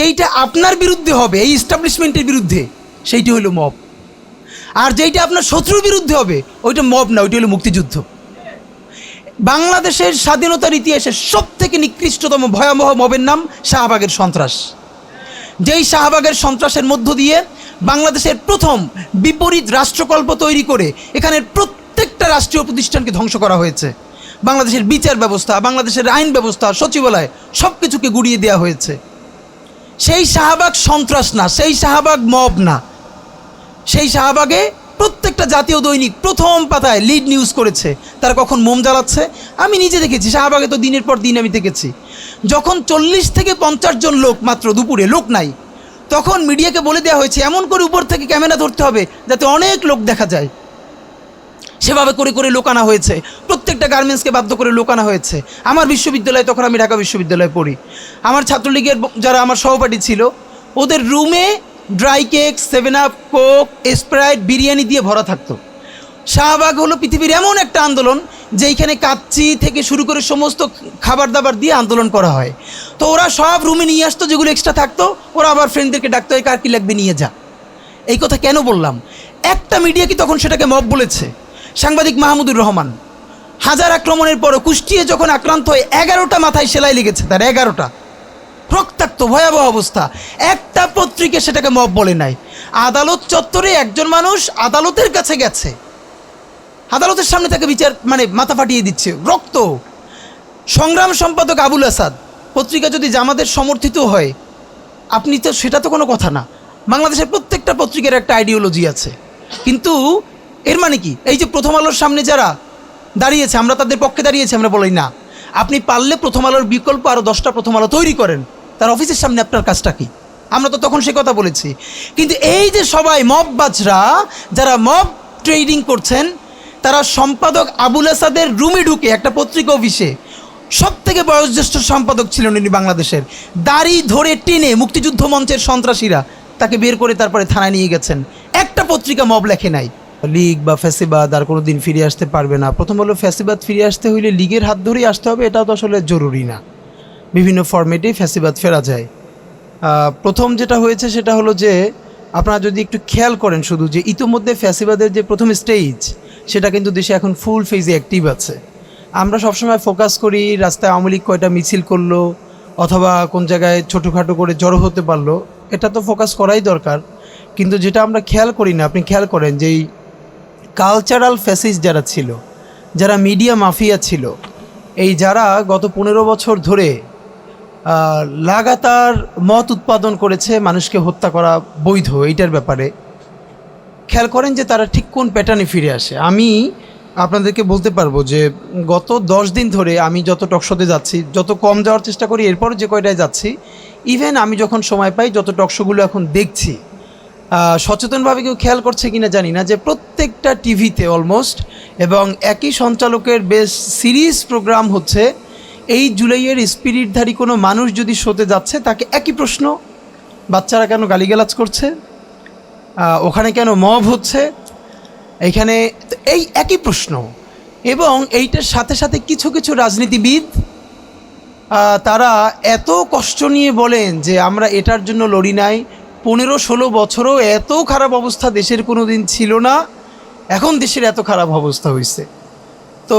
যেইটা আপনার বিরুদ্ধে হবে, এই ইস্টাবলিশমেন্টের বিরুদ্ধে, সেইটি হলো মব আর যেইটা আপনার শত্রুর বিরুদ্ধে হবে, ওইটা মব না, ওইটা হলো মুক্তিযুদ্ধ। বাংলাদেশের স্বাধীনতার ইতিহাসে সব থেকে নিকৃষ্টতম ভয়াবহ মবের নাম শাহবাগের সন্ত্রাস। যেই শাহবাগের সন্ত্রাসের মধ্য দিয়ে বাংলাদেশের প্রথম বিপরীত রাষ্ট্রকল্প তৈরি করে এখানের প্রত্যেকটা রাষ্ট্রীয় প্রতিষ্ঠানকে ধ্বংস করা হয়েছে। বাংলাদেশের বিচার ব্যবস্থা, বাংলাদেশের আইন ব্যবস্থা, সচিবালয় সব কিছুকে গুড়িয়ে দেওয়া হয়েছে। সেই শাহবাগ সন্ত্রাস না, সেই শাহবাগ মব না। সেই শাহবাগে প্রত্যেকটা জাতীয় দৈনিক প্রথম পাতায় লিড নিউজ করেছে। তারা কখন মোম জ্বালাচ্ছে? আমি নিজে দেখেছি, শাহবাগে তো দিনের পর দিন আমি দেখেছি। যখন চল্লিশ থেকে পঞ্চাশ জন লোক মাত্র দুপুরে, লোক নাই, তখন মিডিয়াকে বলে দেওয়া হয়েছে, এমন করে উপর থেকে ক্যামেরা ধরতে হবে যাতে অনেক লোক দেখা যায়। সেভাবে করে করে লোক আনা হয়েছে। প্রত্যেকটা গার্মেন্টসকে বাধ্য করে লোক আনা হয়েছে। আমার বিশ্ববিদ্যালয়ে তখন আমি ঢাকা বিশ্ববিদ্যালয়ে পড়ি। আমার ছাত্রলীগের যারা আমার সহপাঠী ছিল, ওদের রুমে dry cake seven up coke sprite biryani দিয়ে ভরা থাকতো। শাহবাগ হলো পৃথিবীর এমন একটা আন্দোলন, যেইখানে কাচ্চি থেকে শুরু করে সমস্ত খাবার দাবার দিয়ে আন্দোলন করা হয়। তো ওরা সব রুমে নিয়ে আসতো, যেগুলো এক্সট্রা থাকতো, ওরা আবার ফ্রেন্ডদেরকে ডাকতো কার কি লাগবে, নিয়ে যা। এই কথা কেন বললাম? একটা মিডিয়া কি তখন সেটাকে মব বলেছে? সাংবাদিক মাহমুদুর রহমান। হাজার আক্রমণের পরও কুষ্টিয়ে যখন আক্রান্ত হয়ে এগারোটা মাথায় সেলাই লেগেছে, তার এগারোটা। রক্তাক্ত ভয়াবহ অবস্থা। একটা পত্রিকা সেটাকে মব বলে নাই। আদালত চত্বরে একজন মানুষ আদালতের কাছে গেছে। আদালতের সামনে তাকে বিচার মানে মাথা ফাটিয়ে দিচ্ছে। রক্ত। সংগ্রাম সম্পাদক আবুল আসাদ, পত্রিকা যদি জামাদের সমর্থিত হয়, আপনি তো, সেটা তো কোনো কথা না। বাংলাদেশের প্রত্যেকটা পত্রিকার একটা আইডিওলজি আছে। কিন্তু এর মানে কি? এই যে প্রথম আলোর সামনে যারা দাঁড়িয়েছে, আমরা তাদের পক্ষে দাঁড়িয়েছি, আমরা বলি না। আপনি পারলে প্রথম আলোর বিকল্প আরও দশটা প্রথম আলো তৈরি করেন। তার অফিসের সামনে আপনার কাজটা কি? আমরা তো তখন সে কথা বলেছি। কিন্তু এই যে সবাই মব বাজরা, যারা মব ট্রেডিং করছেন, তারা সম্পাদক আবুল আসাদের রুমে ঢুকে একটা পত্রিকা অফিসে সব থেকে বয়োজ্যেষ্ঠ সম্পাদক ছিলেন উনি বাংলাদেশের, দাড়ি ধরে টেনে মুক্তিযুদ্ধ মঞ্চের সন্ত্রাসীরা তাকে বের করে তারপরে থানায় নিয়ে গেছেন। একটা পত্রিকা মব লেখে নাই। লীগ বা ফ্যাসিবাদ আর কোনো দিন ফিরে আসতে পারবে না। প্রথম হলো ফ্যাসিবাদ ফিরে আসতে হইলে লিগের হাত ধরেই আসতে হবে, এটাও তো আসলে জরুরি না। বিভিন্ন ফর্মেটেই ফ্যাসিবাদ ফেরা যায়। প্রথম যেটা হয়েছে সেটা হলো যে, আপনারা যদি একটু খেয়াল করেন শুধু যে, ইতোমধ্যে ফ্যাসিবাদের যে প্রথম স্টেজ সেটা কিন্তু দেশে এখন ফুল ফেজে অ্যাক্টিভ আছে। আমরা সবসময় ফোকাস করি রাস্তায় আওয়ামী লীগ কয়টা মিছিল করল, অথবা কোন জায়গায় ছোটোখাটো করে জড়ো হতে পারল, এটা তো ফোকাস করাই দরকার। কিন্তু যেটা আমরা খেয়াল করি না, আপনি খেয়াল করেন যে এই কালচারাল ফ্যাসিস যারা ছিল, যারা মিডিয়া মাফিয়া ছিল, এই যারা গত পনেরো বছর ধরে লাগাতার মত উৎপাদন করেছে মানুষকে হত্যা করা বৈধ এইটার ব্যাপারে, খেয়াল করেন যে তারা ঠিক কোন প্যাটার্নে ফিরে আসে। আমি আপনাদেরকে বলতে পারব যে গত দশ দিন ধরে আমি যত টকশোতে যাচ্ছি, যত কম যাওয়ার চেষ্টা করি এরপর যে কয়টায় যাচ্ছি ইভেন আমি যখন সময় পাই, যত টকশোগুলো এখন দেখছি সচেতনভাবে কেউ খেয়াল করছে কিনা জানি না যে প্রত্যেকটা টিভিতে অলমোস্ট এবং একই সঞ্চালকের বেশ সিরিজ প্রোগ্রাম হচ্ছে, এই জুলাইয়ের স্পিরিটধারী কোনো মানুষ যদি শোতে যাচ্ছে, তাকে একই প্রশ্ন, বাচ্চারা কেন গালিগালাজ করছে? ওখানে কেন মব হচ্ছে? এইখানে তো এই একই প্রশ্ন, এবং এইটার সাথে সাথে কিছু কিছু রাজনীতিবিদ তারা এত কষ্ট নিয়ে বলেন যে আমরা এটার জন্য লড়ি নাই পনেরো ষোলো বছরও এত খারাপ অবস্থা দেশের কোনো দিন ছিল না, এখন দেশের এত খারাপ অবস্থা হয়েছে তো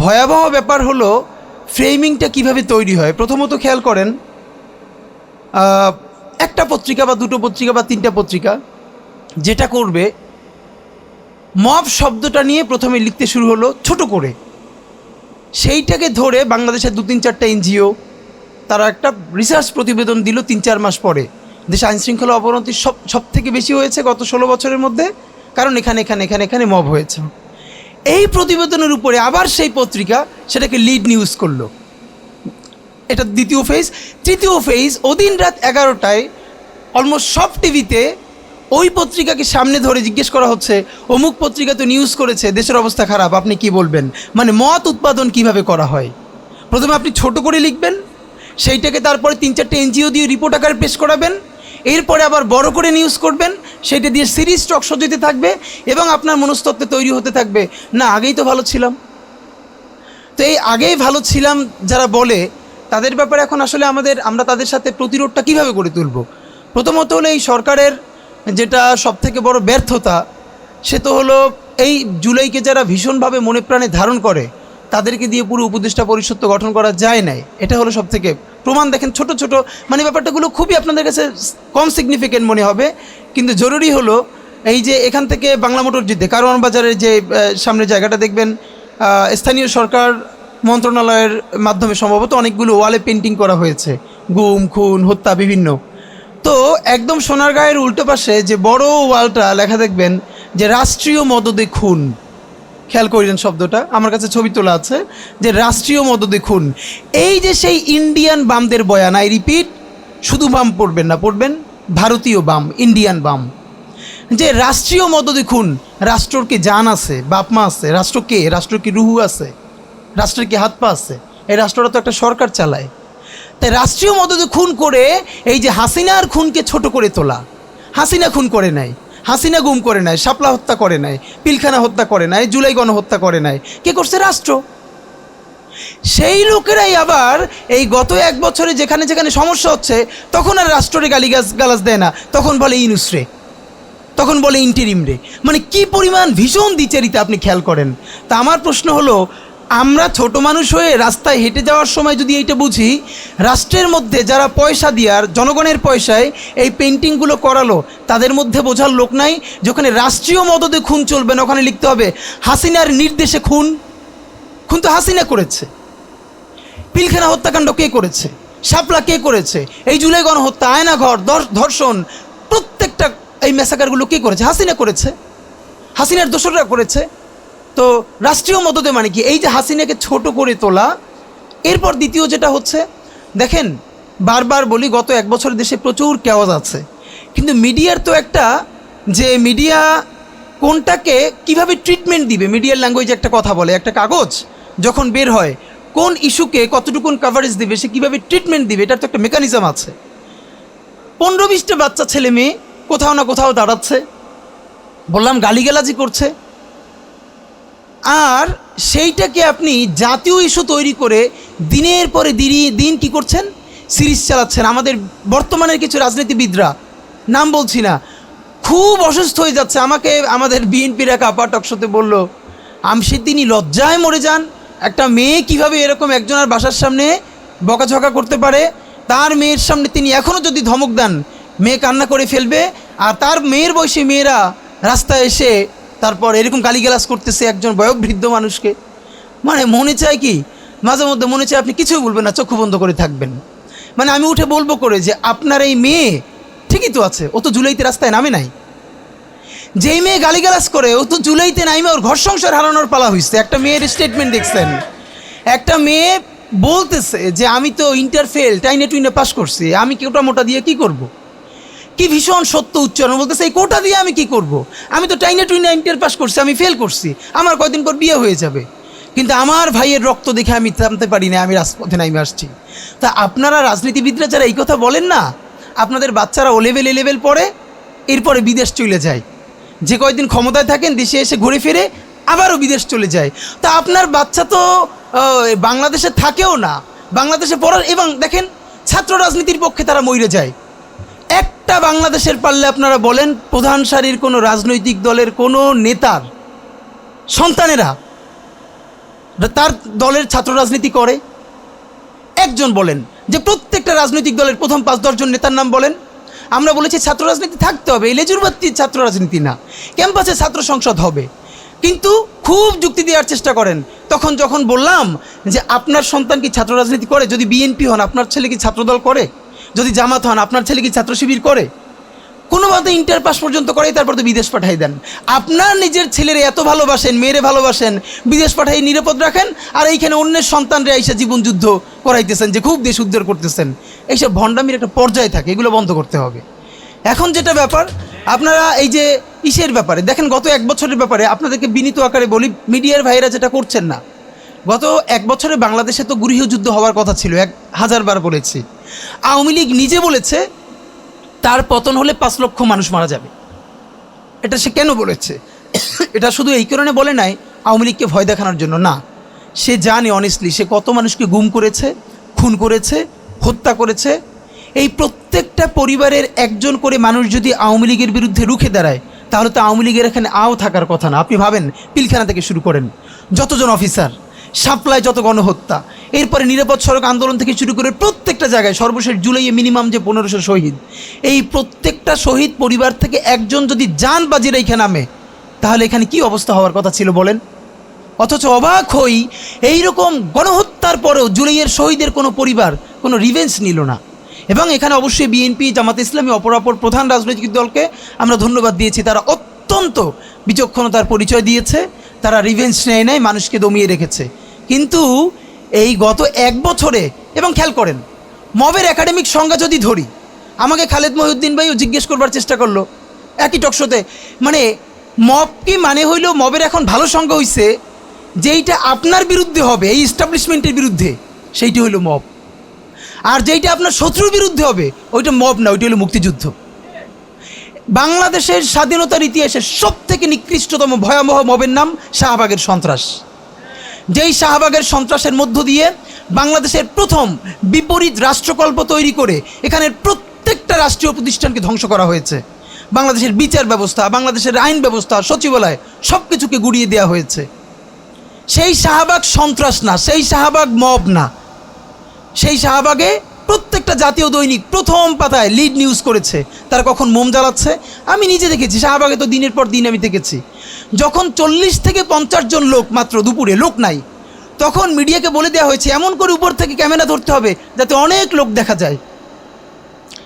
ভয়াবহ ব্যাপার হলো ফ্রেমিংটা কীভাবে তৈরি হয়? প্রথমত খেয়াল করেন একটা পত্রিকা বা দুটো পত্রিকা বা তিনটা পত্রিকা যেটা করবে, মব শব্দটা নিয়ে প্রথমে লিখতে শুরু হলো ছোট করে। সেইটাকে ধরে বাংলাদেশের দু তিন চারটা এনজিও তারা একটা রিসার্চ প্রতিবেদন দিল তিন চার মাস পরে। দেশে আইনশৃঙ্খলা অবনতি সব সব থেকে বেশি হয়েছে গত ষোলো বছরের মধ্যে। কারণ এখানে এখানে এখানে এখানে মব হয়েছে। এই প্রতিবেদনের উপরে আবার সেই পত্রিকা সেটাকে লিড নিউজ করল। এটা দ্বিতীয় ফেজ তৃতীয় ফেজ ওদিন রাত এগারোটায় অলমোস্ট সব টিভিতে ওই পত্রিকাকে সামনে ধরে জিজ্ঞেস করা হচ্ছে, অমুক পত্রিকা তো নিউজ করেছে, দেশের অবস্থা খারাপ, আপনি কি বলবেন? মানে মত উৎপাদন কীভাবে করা হয়? প্রথমে আপনি ছোট করে লিখবেন সেইটাকে তারপরে তিন চারটে এনজিও দিয়ে রিপোর্ট আকারে পেশ করাবেন। এরপরে আবার বড় করে নিউজ করবেন, সেটা দিয়ে সিরিজ স্টক সজিতে থাকবে এবং আপনার মনস্তত্ত্বে তৈরি হতে থাকবে। না, আগেই তো ভালো ছিলাম। তো এই আগেই ভালো ছিলাম যারা বলে, তাদের ব্যাপারে এখন আসলে আমাদের, আমরা তাদের সাথে প্রতিরোধটা কীভাবে গড়ে তুলব? প্রথমত হলো এই সরকারের যেটা সবথেকে বড় ব্যর্থতা, সে তো হলো এই জুলাইকে যারা ভীষণভাবে মনে প্রাণে ধারণ করে তাদেরকে দিয়ে পুরো উপদেষ্টা পরিষদ তো গঠন করা যায় নাই। এটা হলো সব থেকে প্রমাণ। দেখেন ছোট ছোট মানে ব্যাপারটাগুলো খুবই আপনাদের কাছে কম সিগনিফিকেন্ট মনে হবে। কিন্তু জরুরি হলো এই যে এখান থেকে বাংলা মোটর জিতে কারওয়ান বাজারের যে আহ, সামনের জায়গাটা দেখবেন স্থানীয় সরকার মন্ত্রণালয়ের মাধ্যমে সম্ভবত অনেকগুলো ওয়ালে পেন্টিং করা হয়েছে। গুম খুন হত্যা বিভিন্ন। তো একদম সোনারগাঁয়ের উল্টো পাশে যে বড় ওয়ালটা লেখা দেখবেন যে রাষ্ট্রীয় মদদে খুন। খেয়াল করিলেন শব্দটা, আমার কাছে ছবি তোলা আছে, যে রাষ্ট্রীয় মদদে খুন এই যে সেই ইন্ডিয়ান বামদের বয়ান আই রিপিট শুধু বাম পড়বেন না, পড়বেন ভারতীয় বাম ইন্ডিয়ান বাম। যে রাষ্ট্রীয় মদদে খুন রাষ্ট্রর কি জান আছে বাপমা আছে, রাষ্ট্র কে? রাষ্ট্র কি রুহু আছে, রাষ্ট্রের কি হাত পা আছে? এই রাষ্ট্রটা তো একটা সরকার চালায়। তাই রাষ্ট্রীয় মদদে খুন করে এই যে হাসিনার খুনকে ছোট করে তোলা, হাসিনা খুন করে নাই। হাসিনা গুম করে নাই, শাপলা হত্যা করে নাই, পিলখানা হত্যা করে নাই, জুলাই গণহত্যা করে নাই। কে করছে? রাষ্ট্র। সেই লোকেরাই আবার এই গত এক বছরে যেখানে যেখানে সমস্যা হচ্ছে, তখন আর রাষ্ট্রে গালিগাছ গালাজ দেয় না। তখন বলে ইনুসরে। তখন বলে ইন্টেরিমরে। মানে কি পরিমাণ ভীষণ দ্বিচারিতা আপনি খেয়াল করেন। তা আমার প্রশ্ন হলো আমরা ছোট মানুষ হয়ে রাস্তায় হেঁটে যাওয়ার সময় যদি এইটা বুঝি, রাষ্ট্রের মধ্যে যারা পয়সা দেওয়ার জনগণের পয়সায় এই পেন্টিংগুলো করালো, তাদের মধ্যে বোঝার লোক নাই যেখানে রাষ্ট্রীয় মদদে খুন চলবে না, ওখানে লিখতে হবে, হাসিনার নির্দেশে খুন। খুন তো হাসিনা করেছে। পিলখানা হত্যাকাণ্ড কে করেছে? শাপলা কে করেছে? এই জুলাই গণহত্যা, আয়নাঘর ধর্ষণ, প্রত্যেকটা এই ম্যাসাকারগুলো কে করেছে? হাসিনা করেছে। হাসিনার দোসররা করেছে। তো রাষ্ট্রীয় মদতে মানে কি? এই যে হাসিনাকে ছোট করে তোলা, এরপর দ্বিতীয় যেটা হচ্ছে, দেখেন, বারবার বলি, গত এক বছর দেশে প্রচুর কেওয়াজ আছে। কিন্তু মিডিয়ার তো একটা যে মিডিয়া কোনটাকে কীভাবে ট্রিটমেন্ট দিবে? মিডিয়ার ল্যাঙ্গুয়েজে একটা কথা বলে, একটা কাগজ যখন বের হয়, কোন ইস্যুকে কতটুকুন কাভারেজ দিবে, সে কীভাবে ট্রিটমেন্ট দিবে, এটার তো একটা মেকানিজম আছে। পনেরো বিশটা বাচ্চা ছেলে মেয়ে কোথাও না কোথাও দাঁড়াচ্ছে, বললাম গালিগালাজি করছে আর সেইটাকে আপনি জাতীয় ইস্যু তৈরি করে দিনের পরে দিনই, দিন কি করছেন? সিরিজ চালাচ্ছেন। আমাদের বর্তমানের কিছু রাজনীতিবিদরা, নাম বলছি না, খুব অসুস্থ হয়ে যাচ্ছে। আমাকে আমাদের বিএনপির এক আপা টকশোতে বলল, আমি সেদিনই লজ্জায় মরে যান। একটা মেয়ে কীভাবে এরকম একজনের বাসার সামনে বকাঝকা করতে পারে? তার মেয়ের সামনে তিনি এখনও যদি ধমক দেন, মেয়ে কান্না করে ফেলবে। আর তার মেয়ের বয়সী মেয়েরা রাস্তায় এসে তারপর এরকম গালিগালাজ করতেছে একজন বয়োবৃদ্ধ মানুষকে। মানে মনে চায় কি, মাঝে মধ্যে মনে চায় আপনি কিছুই বলবেন না, চক্ষু বন্ধ করে থাকবেন। মানে আমি উঠে বলব করে যে, আপনার এই মেয়ে ঠিকই তো আছে, ও তো জুলাইতে রাস্তায় নামে নাই। যেই মেয়ে গালিগালাজ করে, ও তো জুলাইতে নাইমে ওর ঘর সংসার হারানোর পালা হয়েছে একটা মেয়ের স্টেটমেন্ট দেখছেন। একটা মেয়ে বলতেছে যে, আমি তো ইন্টার ফেল টাইনে টুইনে পাস করছি, আমি কেউটা মোটা দিয়ে কি করব। কি ভীষণ সত্য উচ্চারণ বলতেছে, এই কোটা দিয়ে আমি কি করব। আমি তো টাইনে টুইনে ইন্টার পাস করছি, আমি ফেল করছি। আমার কয়দিন পর বিয়ে হয়ে যাবে। কিন্তু আমার ভাইয়ের রক্ত দেখে আমি থামতে পারি না আমি রাজপথে নাইমে আসছি। তা আপনারা রাজনীতিবিদরা যারা এই কথা বলেন না, আপনাদের বাচ্চারা ও লেভেল এ লেভেল পড়ে, এরপরে বিদেশ চলে যায়। যে কয়দিন ক্ষমতায় থাকেন, দেশে এসে ঘুরে ফিরে আবারও বিদেশ চলে যায়। তা আপনার বাচ্চা তো বাংলাদেশে থাকেও না। বাংলাদেশে পড়ার, এবং দেখেন, ছাত্র রাজনীতির পক্ষে তারা মইরে যায়। একটা বাংলাদেশের পারলে আপনারা বলেন প্রধান সারির কোনো রাজনৈতিক দলের কোনো নেতার? সন্তানেরা? তার দলের ছাত্র রাজনীতি করে? একজন বলেন, যে প্রত্যেকটা রাজনৈতিক দলের প্রথম পাঁচ দশজন নেতার নাম বলেন। আমরা বলেছি ছাত্র রাজনীতি থাকতে হবে, এই ছাত্র রাজনীতি না। ক্যাম্পাসে ছাত্র সংসদ হবে। কিন্তু খুব যুক্তি দেওয়ার চেষ্টা করেন। তখন যখন বললাম যে আপনার সন্তান কি ছাত্র রাজনীতি করে? যদি বিএনপি হন, আপনার ছেলে কি ছাত্রদল করে? যদি জামাত হন, আপনার ছেলে কি ছাত্র শিবির করে? কোনো মতে ইন্টার পাস পর্যন্ত করে, তারপর তো বিদেশ পাঠাই দেন। আপনার নিজের ছেলের এত ভালোবাসেন, মেয়েরে ভালোবাসেন, বিদেশ পাঠাই নিরাপদ রাখেন, আর এইখানে অন্যের সন্তানরা এসে জীবন যুদ্ধ করাইতেছেন, যে খুব দেশ উদ্ধার করতেছেন। এইসব ভণ্ডামির একটা পর্যায়ে থাকে, এগুলো বন্ধ করতে হবে। এখন যেটা ব্যাপার, আপনারা এই যে ইসের ব্যাপারে, দেখেন গত এক বছরের ব্যাপারে আপনাদেরকে বিনীত আকারে বলি, মিডিয়ার ভাইরা যেটা করছেন না। গত এক বছরে বাংলাদেশে তো গৃহযুদ্ধ হওয়ার কথা ছিল, এক হাজারবার বলেছি। আওয়ামী লীগ নিজে বলেছে, তার পতন হলে পাঁচ লক্ষ মানুষ মারা যাবে। এটা সে কেন বলেছে? এটা শুধু এই কারণে বলে নাই, আওয়ামী লীগকে ভয় দেখানোর জন্য না। সে জানে অনেস্টলি সে কত মানুষকে গুম করেছে, খুন করেছে, হত্যা করেছে। এই প্রত্যেকটা পরিবারের একজন করে মানুষ যদি আওয়ামী লীগের বিরুদ্ধে রুখে দাঁড়ায়, তাহলে তো আওয়ামী লীগের এখানে আও থাকার কথা না। আপনি ভাবেন, পিলখানা থেকে শুরু করেন। যতজন অফিসার সাপ্লায় যত গণহত্যা। এরপরে নিরাপদ সড়ক আন্দোলন থেকে শুরু করে প্রত্যেকটা জায়গায় সর্বশেষ জুলাইয়ে মিনিমাম যে পনেরোশো শহীদ, এই প্রত্যেকটা শহীদ পরিবার থেকে একজন যদি যান বাজির এইখানে নামে, তাহলে এখানে কি অবস্থা হওয়ার কথা ছিল বলেন? অথচ অবাক হই, এইরকম গণহত্যার পরেও জুলাইয়ের শহীদের কোনো পরিবার কোনো রিভেন্স নিল না। এবং এখানে অবশ্যই বিএনপি জামাত ইসলামী অপরাপর প্রধান রাজনৈতিক দলকে আমরা ধন্যবাদ দিয়েছি। তারা অত্যন্ত বিচক্ষণতার পরিচয় দিয়েছে, তারা রিভেন্স নেয় নাই, মানুষকে দমিয়ে রেখেছে। কিন্তু এই গত এক বছরে, এবং খেয়াল করেন, মবের একাডেমিক সংজ্ঞা যদি ধরি, আমাকে খালেদ মহিউদ্দিন ভাইও জিজ্ঞেস করবার চেষ্টা করল, একই টকশোতে মানে মব কি মানে হইল মবের এখন ভালো সংজ্ঞা হইছে, যেইটা আপনার বিরুদ্ধে হবে, এই ইস্টাবলিশমেন্টের বিরুদ্ধে, সেইটি হইল মব। আর যেইটা আপনার শত্রুর বিরুদ্ধে হবে, ওইটা মব না, ওইটা হলো মুক্তিযুদ্ধ। বাংলাদেশের স্বাধীনতার ইতিহাসে সব থেকে নিকৃষ্টতম ভয়াবহ মবের নাম শাহবাগের সন্ত্রাস। যেই শাহবাগের সন্ত্রাসের মধ্য দিয়ে বাংলাদেশের প্রথম বিপরীত রাষ্ট্রকল্প তৈরি করে এখানের প্রত্যেকটা রাষ্ট্রীয় প্রতিষ্ঠানকে ধ্বংস করা হয়েছে। বাংলাদেশের বিচার ব্যবস্থা, বাংলাদেশের আইন ব্যবস্থা, সচিবালয় সব কিছুকে গুড়িয়ে দেওয়া হয়েছে। সেই শাহবাগ সন্ত্রাস না, সেই শাহবাগ মব না। সেই শাহবাগে প্রত্যেকটা জাতীয় দৈনিক প্রথম পাতায় লিড নিউজ করেছে। তারা কখন মোম জ্বালাচ্ছে? আমি নিজে দেখেছি, শাহবাগে তো দিনের পর দিন আমি দেখেছি। যখন চল্লিশ থেকে পঞ্চাশ জন লোক মাত্র দুপুরে, লোক নাই, তখন মিডিয়াকে বলে দেওয়া হয়েছে, এমন করে উপর থেকে ক্যামেরা ধরতে হবে যাতে অনেক লোক দেখা যায়।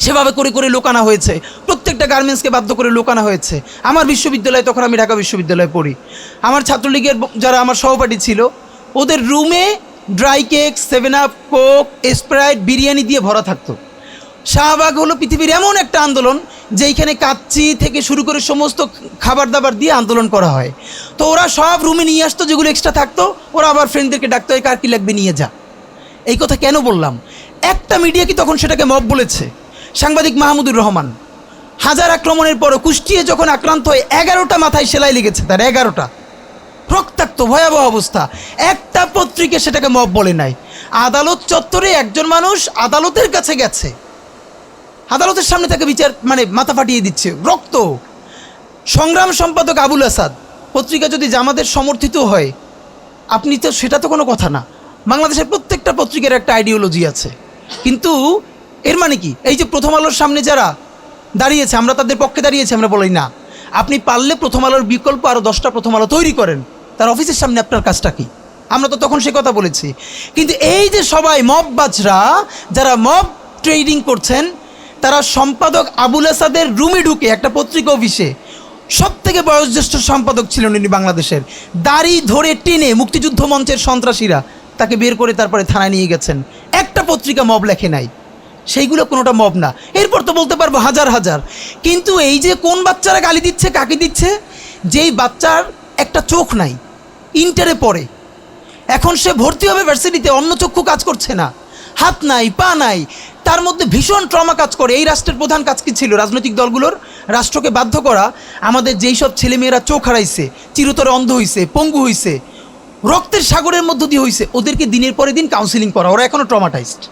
সেভাবে করে করে লোকানা হয়েছে। প্রত্যেকটা গার্মেন্টসকে বাধ্য করে লোকানা হয়েছে। আমার বিশ্ববিদ্যালয়ে তখন আমি ঢাকা বিশ্ববিদ্যালয়ে পড়ি। আমার ছাত্রলীগের যারা আমার সহপাঠী ছিল, ওদের রুমে dry cake, seven up, coke, sprite, biryani দিয়ে ভরা থাকতো। শাহবাগ হলো পৃথিবীর এমন একটা আন্দোলন যেইখানে কাচ্চি থেকে শুরু করে সমস্ত খাবার দাবার দিয়ে আন্দোলন করা হয়। তো ওরা সব রুমে নিয়ে আসতো, যেগুলো এক্সট্রা থাকতো, ওরা আবার ফ্রেন্ডদেরকে ডাকতো, "এই কার কি লাগবে, নিয়ে যা। এই কথা কেন বললাম? একটা মিডিয়া কি তখন সেটাকে মব বলেছে? সাংবাদিক মাহমুদুর রহমান, হাজার আক্রমণের পরও কুষ্টিয়ে যখন আক্রান্ত হয়ে এগারোটা মাথায় সেলাই লেগেছে তার, এগারোটা। রক্তাক্ত, ভয়াবহ অবস্থা। একটা পত্রিকা সেটাকে মব বলে নাই। আদালত চত্বরে একজন মানুষ আদালতের কাছে গেছে। আদালতের সামনে তাকে বিচার মানে মাথা ফাটিয়ে দিচ্ছে। রক্ত। সংগ্রাম সম্পাদক আবুল আসাদ পত্রিকা যদি জামাতের সমর্থিত হয়, আপনি তো সেটা তো কোনো কথা না। বাংলাদেশের প্রত্যেকটা পত্রিকার একটা আইডিওলজি আছে। কিন্তু এর মানে কি? এই যে প্রথম আলোর সামনে যারা দাঁড়িয়েছে, আমরা তাদের পক্ষে দাঁড়িয়েছি, আমরা বলি না। আপনি পারলে প্রথম আলোর বিকল্প আরও দশটা প্রথম আলো তৈরি করেন। তার অফিসের সামনে আপনার কাজটা কি? আমরা তো তখন সে কথা বলেছি। কিন্তু এই যে সবাই মব বাজরা, যারা মব ট্রেডিং করছেন তারা সম্পাদক আবুল আসাদের রুমে ঢুকে একটা পত্রিকা অফিসে সব থেকে বয়োজ্যেষ্ঠ সম্পাদক ছিলেন উনি বাংলাদেশের। দাড়ি ধরে টেনে মুক্তিযুদ্ধ মঞ্চের সন্ত্রাসীরা তাকে বের করে তারপরে থানায় নিয়ে গেছেন। একটা পত্রিকা মব লেখে নাই। সেইগুলো কোনোটা মব না। এরপর তো বলতে পারব হাজার হাজার। কিন্তু এই যে কোন বাচ্চারা গালি দিচ্ছে, কাকে দিচ্ছে, যেই বাচ্চার একটা চোখ নাই, ইন্টারে পড়ে। এখন সে ভর্তি হবে ভার্সিটিতে অন্য চক্ষু কাজ করছে না। হাত নাই, পা নাই তার মধ্যে ভীষণ ট্রমা কাজ করে। এই রাষ্ট্রের প্রধান কাজ কী ছিল? রাজনৈতিক দলগুলোর রাষ্ট্রকে বাধ্য করা। আমাদের যেই সব ছেলেমেয়েরা চোখ হারাইছে, চিরতরে অন্ধ হইছে, পঙ্গু হইছে, রক্তের সাগরের মধ্য দিয়ে হইছে, ওদেরকে দিনের পরে দিন কাউন্সিলিং করা। ওরা এখনও ট্রমাটাইজড